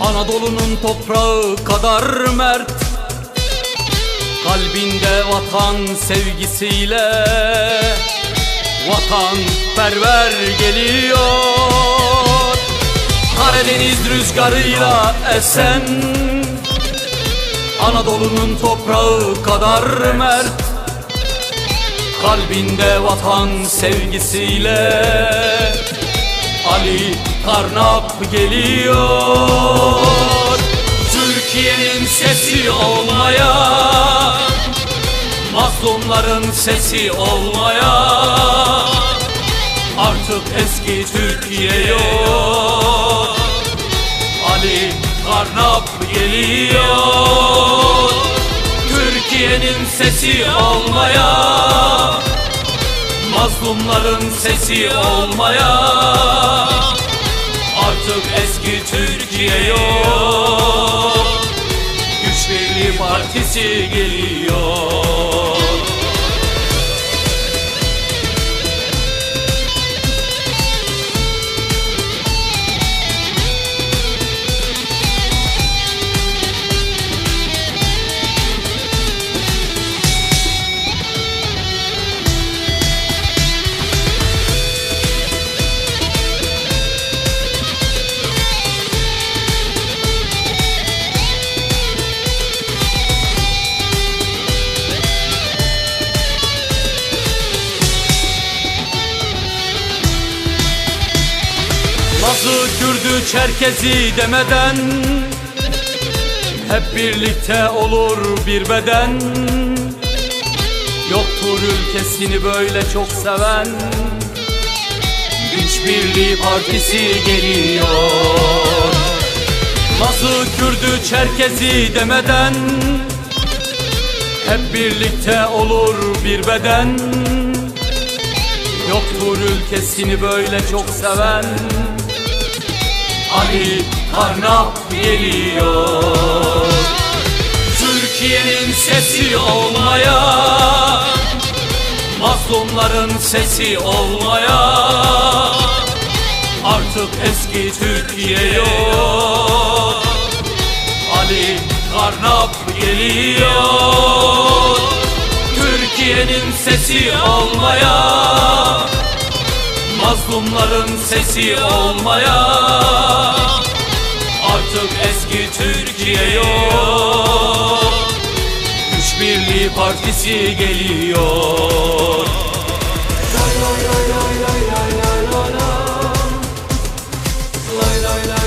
Anadolu'nun toprağı kadar mert. Kalbinde vatan sevgisiyle Vatan perver geliyor. Karadeniz rüzgarıyla esen. Anadolu'nun toprağı kadar mert. Kalbinde vatan sevgisiyle Ali Karnap geliyor. Türkiye'nin sesi olmaya Mazlumların sesi olmaya. Artık eski Türkiye yok. Ali Karnap geliyor. Türkiye'nin sesi olmaya Mazlumların sesi olmaya. Artık eski Türkiye yok. Güç Birliği Partisi geliyor Lazı, Kürdü, Çerkezi demeden Hep birlikte olur bir beden. Yoktur ülkesini böyle çok seven Güç Birliği Partisi geliyor. Lazı, Kürdü, Çerkezi demeden Hep birlikte olur bir beden. Yoktur ülkesini böyle çok seven Ali Karnap geliyor. Türkiye'nin sesi olmaya Mazlumların sesi olmaya Artık eski Türkiye yok. Ali Karnap geliyor. Türkiye'nin sesi olmaya Mazlumların sesi olmaya Artık eski Türkiye yok Güç Birliği Partisi geliyor Lay lay lay lay lay lay lay lay Lay lay lay